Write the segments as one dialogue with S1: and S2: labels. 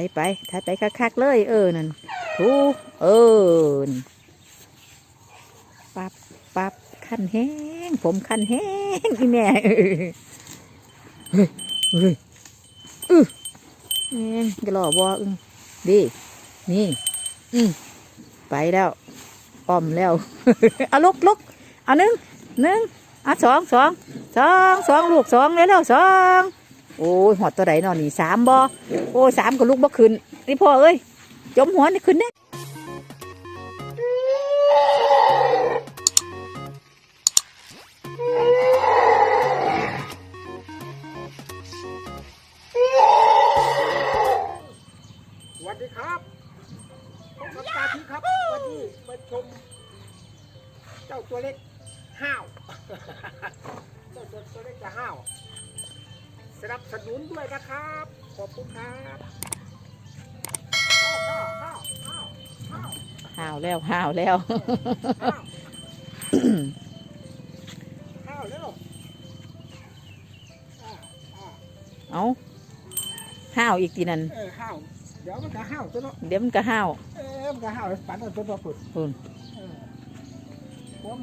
S1: ยไปไถไปคักๆเลย เออนั่นถูเออนั่นปับปับขั้นแห้ง ผมขั้นแห้งอีแม่เออเฮ้ยเฮ้ยอือแม่งจะหล่อบออึงดีนี่อืมไปแล้วอ้อมแล้วเอาลุกลุกเอาหนึ่งหนึ่งเอาสองสองสองสองลูกสองเร็วสอง โอ้ยหอดตัวไหนนอนนี่สามบ่โอ้ยสามก็ลูกบ่ขึ้นนี่พ่อเอ้ยจมหัวนี่ขึ้นเนี่
S2: ห้าวห้าวห้าวห้าวห้าวห่าว
S1: แล้วห่าวแล้ว
S2: ห้าวห้าวเร็วอ้าวอ้าว
S1: เอาห่าวอีกทีนั่น
S2: เออห้าวเดี๋ยวมันจะห้าวตัวเนาะ
S1: เดี๋ยวมันก็ห่าว
S2: เออมันจะห้าวปันเอาตัวตัวปุด
S1: พุ่น
S2: เออผม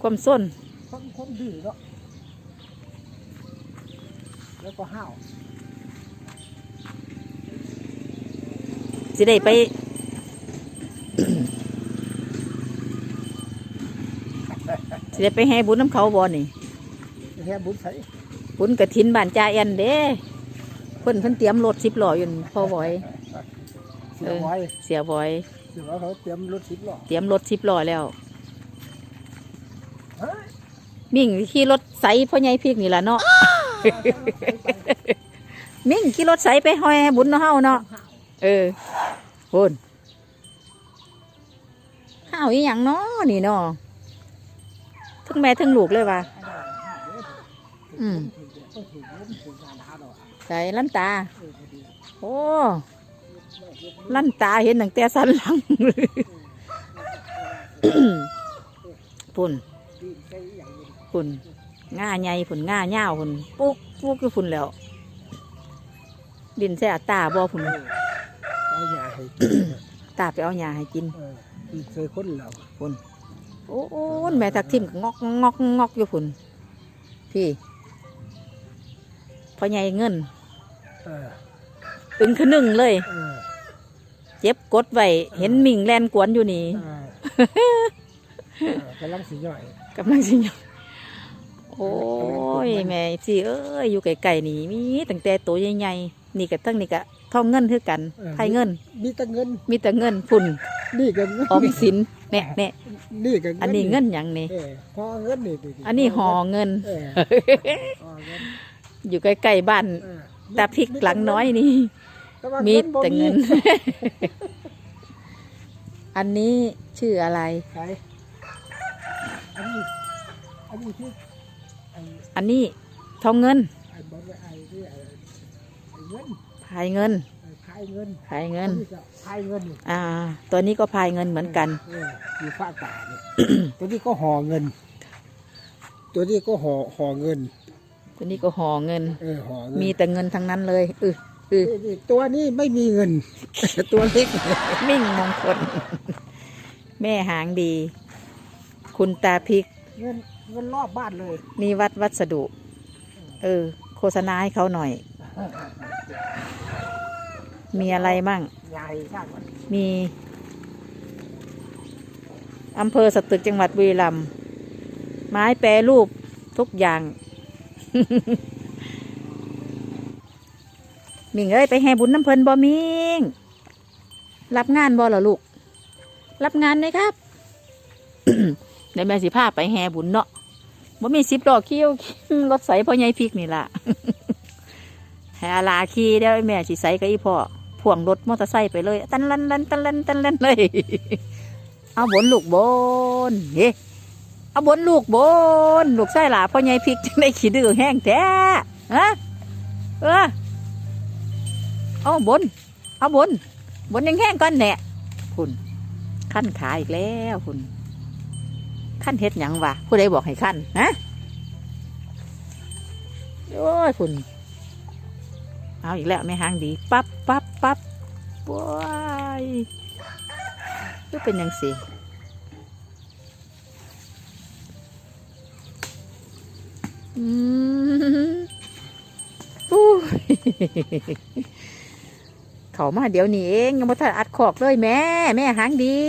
S1: ความส้น
S2: คนคนดื้อเนาะแล้วก็ห้าว
S1: สิได้ไปสิได้ไปให้บุญน้ำเขาบ่นี่
S2: แค่บุญใส่
S1: บุญกระถินบ้านจ่าแอนเด้เพิ่นเพิ่นเตรียมรถสิบล้ออยู่นั่นพ่อบอย
S2: เสียไว้
S1: เสียบอย
S2: เสียไว้เขาเตรียมรถสิบล้อ
S1: เตรียมรถสิบล้อแล้ว
S2: เฮ้ย
S1: มิ่งขี่รถใสพ่อใหญ่พริกนี่ล่ะเนาะมิ่งขี่รถใสไปหอยให้บุญเนาะเฮาเนาะเออ พุ่นข้าวอีหยังเนาะนี่เนาะทั้งแม่ทั้งลูกเลยว่ะอืมใส่ลั่นตา โอ้ ลั่นตาเห็นตั้งแต่สันหลังพุ่นพุ่นง่าใหญ่พุ่นง่าเง่าพุ่นปุ๊กปุ๊กอยู่พุ่นแล้ว ดินแส่ตาบ่พุ่น
S2: เอาอย่าให้
S1: ตาไปเอาหญ้าให้กิน
S2: เออที่เคยคนเรา
S1: พุ่นโอ้โอ้แม่ทักทิมก็งอกงอกงอกอยู่พุ่นพี่พ่อใหญ่เงิน
S2: เออ
S1: อึ้งขนึงเลย
S2: เออ
S1: เจ็บกดไว้เห็นมิ่งแลนกวนอยู่นี่
S2: เออเออกำลังสิย่อย
S1: กำลังสิยโอ้ยแม่สิเอ้ยอยู่ไกลๆนี่มีตั้งแต่ตัวใหญ่ๆนี่กับทั้งนี่กะ ทองเงินคือกันไทยเงิน
S2: มีแต่เงิน
S1: มีแต่เงินพุ่น
S2: นี่กัน
S1: ออมสินแน่แน่
S2: นี่กัน
S1: อันนี้เงินหยังนี่
S2: เออพอเงินนี่ดิ
S1: อันนี้ห่อเงิน
S2: เออห่อเงิน
S1: อยู่ใกล้ๆบ้าน
S2: เออ
S1: ตาพริกหลังน้อยนี่
S2: แต่ว่า
S1: มี
S2: บ่
S1: แต่เงิน อันนี้ชื่ออะไร
S2: ใครอันนี้อันนี้ที่ไอ้
S1: อันนี้ทองเงิน
S2: ไอ้บอลไอ้ที่ไอ้ไอ้เงิน
S1: พายเงิน
S2: ไอ้ขายเงิน
S1: พายเงิน
S2: อัก็ขายเงินนี่
S1: อ่า ตัวนี้ก็พายเงินเหมือนกัน
S2: เอออยู่ฟ้าป่าเนี่ยตัวนี้ก็ห่อเงิน ตัวนี้ก็ห่อห่อเงิน
S1: ตัวนี้ก็ห่อเงิน
S2: เออห่อเงิน
S1: มีแต่เงินทั้งนั้นเลยอืออือ
S2: นี่นี่ตัวนี้ไม่มีเงิน ตัวเล็ก
S1: มิ่งมงคล แม่หางดี คุณตาพริก
S2: เงินเงินรอบบ้านเลย
S1: นี่วัดวัสดุ เออ โฆษณาให้เขาหน่อย มีอะไรมั่ง
S2: ใหญ่สร้างมัน
S1: มีอำเภอสตึกจังหวัดบุรีรัมย์ไม้แปรรูปทุกอย่าง มิงเอ้ยไปแห่บุญน้ำเพลินบ่มิง รับงานบ่เหรอลูก รับงานไหมครับเดี๋ยวแม่สิพาไปแห่บุญเนาะบ่มีสิบดอกคิ้วรถใสพ่อใหญ่พริกนี่ล่ะ แห่ลาขี่เดี๋ยวแม่สิใสกับอีพ่อ พ่วงรถมอเตอร์ไซค์ไปเลย ตันลันลันตันลันตันลันเลย เอาบนลูกบนเฮ้เอาบนลูกบนลูกไส้หลาพ่อใหญ่พริกจังได้ขี้ดื้อแห้งแท้ฮะเออเอาบน เอาบน บนยังแห้งก่อนแหน่คุณขั้นขาอีกแล้วคุณขั้นเฮ็ดหยังวะผู้ใดบอกให้ขั้นฮะโอ้ยคุณเอาอีกแล้วแม่หางดีปั๊บปั๊บ ปั๊บว้ายก็เป็นยังสิอืมอู้ยเขามาเดี๋ยวนี้เองยังบ่ทันอัดขอกเลยแม่ แม่หางดี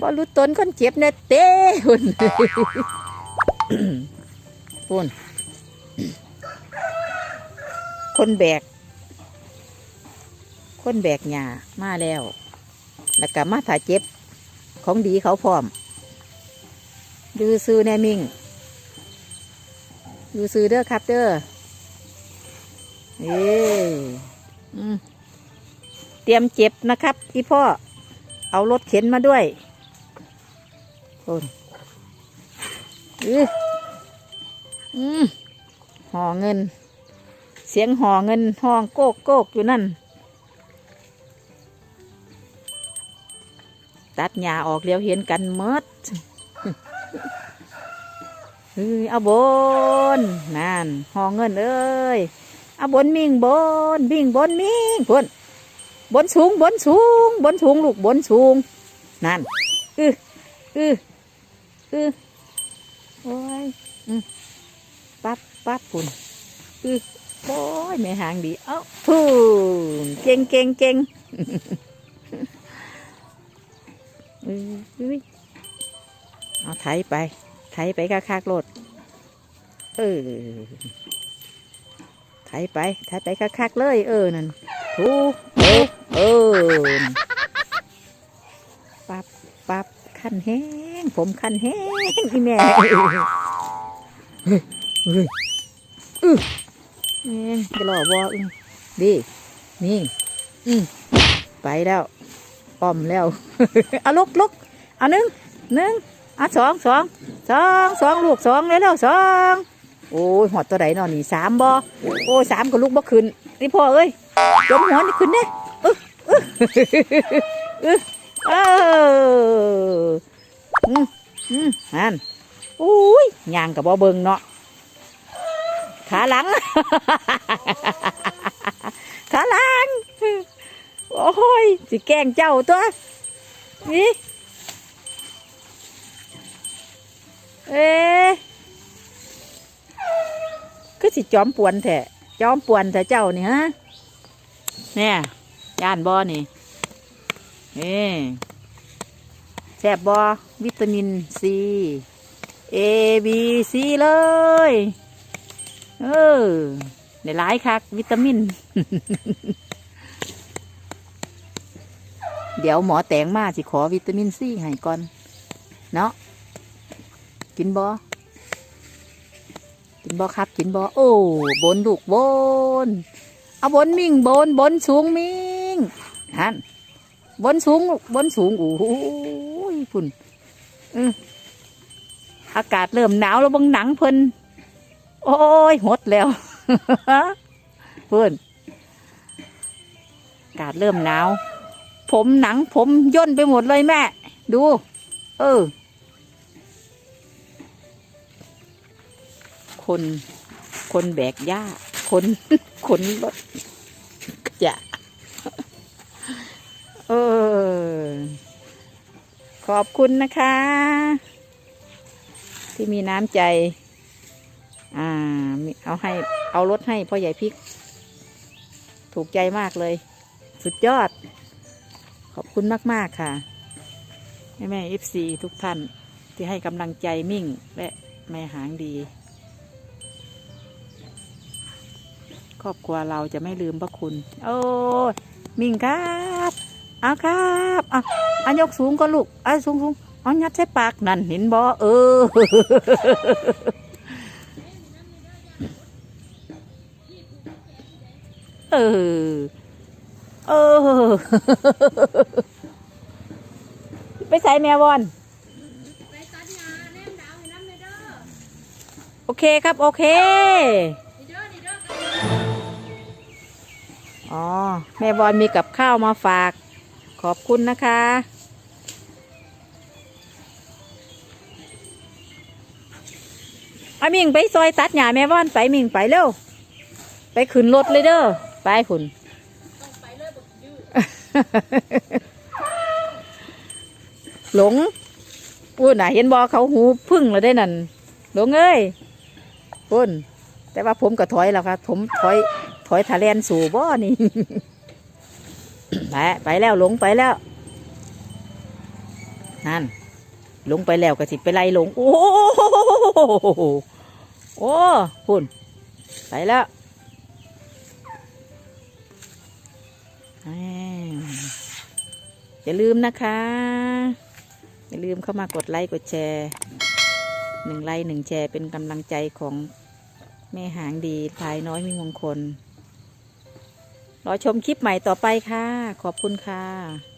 S1: บ่รู้ตนคนเจ็บเนเต้หุ่นพุ่นคนแบก คนแบกหญ้ามาแล้ว แล้วก็มาถ่าเจ็บ ของดีเขาพร้อม ดูซื้อแนมิงดูซื้อเด้อครับเด้อเอ้เตรียมเจ็บนะครับพี่พ่อ เอารถเข็นมาด้วยคนอืออืมห่อเงิน เสียงห่อเงินห้องโกกโกกอยู่นั่น ตัดหญ้าออกเลี้ยวเห็นกันหมดเฮ้ยเอาบนนั่นห่อเงินเอ้ยเอาบนมิ่งบนมิ่งบนมิ่งบนบนสูงบนสูง บนสูงลูกบนสูง นั่นอืออืออือโอ้ยอืปั๊บปั๊บปุ่นอือโอ้ยไม่ห่างดีเอ้าพูนเก่งเก่งเก่ง เอาไถไป ไถไปคักคักๆโลดเออไถไปไถไปคักคักเลย เออนั่นถูเออเออปับปับคันแห้ง ผมคันแห้งอีแม่เฮ้ยเฮ้ยอือแม่งจะหล่อบออึงดีนี่อืมไปแล้ว ป้อมแล้วเอาลุกลุกเอาหนึ่งหนึ่งเอาสองสองสองสองลูกสองเลยแล้วสองโอ้ยหอดตัวไหนนอนนี่สามบอโอ้สามก็ลูกบ่ขึ้นนี่พ่อเอ้ยจมหัวนี่ขึ้นเด้เออเออเออเอออืมอืมนั่นโอ้ยยางกับบ่เบิงเนาะขาหลังขาหลัง โอ้ย สิแกงเจ้าตัว นี่ เอ๊ะคือสิจอมปวนแท้จอมปวนแต่เจ้านี่ฮะเนี่ยย่านบอนี่เอ๊แซบบอวิตามินซี A B C เลย เออได้หลายคักวิตามิน เดี๋ยวหมอแตงมาสิขอวิตามินซีให้ก่อน เนาะกินบอกินบอครับ กินบอโอ้บนลูกบน เอาบนมิ่งบนบนสูงมิ่งฮันบนสูงบนสูงโอ้โหพุ่นอากาศเริ่มหนาวแล้วบังหนังเพิ่นโอ้ยหดแล้วเพิ่นอากาศเริ่มหนาว ผมหนังผมย่นไปหมดเลยแม่ ดู เออ คน คนแบกหญ้า คนคนรถจะเออ ขอบคุณนะคะ ที่มีน้ำใจ อ่า เอาให้ เอารถให้พ่อใหญ่พริก ถูกใจมากเลย สุดยอด คุณมาก ๆ ค่ะแม่แม่เอฟซีทุกท่านที่ให้กำลังใจมิ่ง และแม่หางดี ครอบครัวเราจะไม่ลืมพระคุณ โอ้มิ่งครับเอาครับอาเอายกสูงก็ลูกเอาสูงสูงเอายัดใส่ปากนั่นเห็นบ่เออเออ เออ ไปใส่แมวบอล
S3: ไปตัดหญ้าแนมดาวน
S1: โอเคครับ โอเค
S3: อ๋อ
S1: แม่บอลมีกับข้าวมาฝาก ขอบคุณนะคะอามิงไปซอยตัดหญ้าแม่บอลไปมิงไปเร็ว ไปขึ้นรถเลยเด้อ ไปคุณ
S3: ต้องไปเลยบอกยืด
S1: หลงพูดน่ะ เห็นบอเขาหูพึ่งแล้วได้นั่นหลงเอ้ยพูนแต่ว่าผมก็ถอยแล้วครับผมถอย ถอยทะเลนสู่บ่อนี่ไปไปแล้วหลงไปแล้ว นั่นหลงไปแล้วก็สิไปไล่หลง โอ้โหโอ้พุ่นไปแล้ว อย่าลืมนะคะ อย่าลืมเข้ามากดไลค์กดแชร์หนึ่งไลค์หนึ่งแชร์เป็นกำลังใจของแม่หางดีพายน้อยมีมงคลรอชมคลิปใหม่ต่อไปค่ะ ขอบคุณค่ะ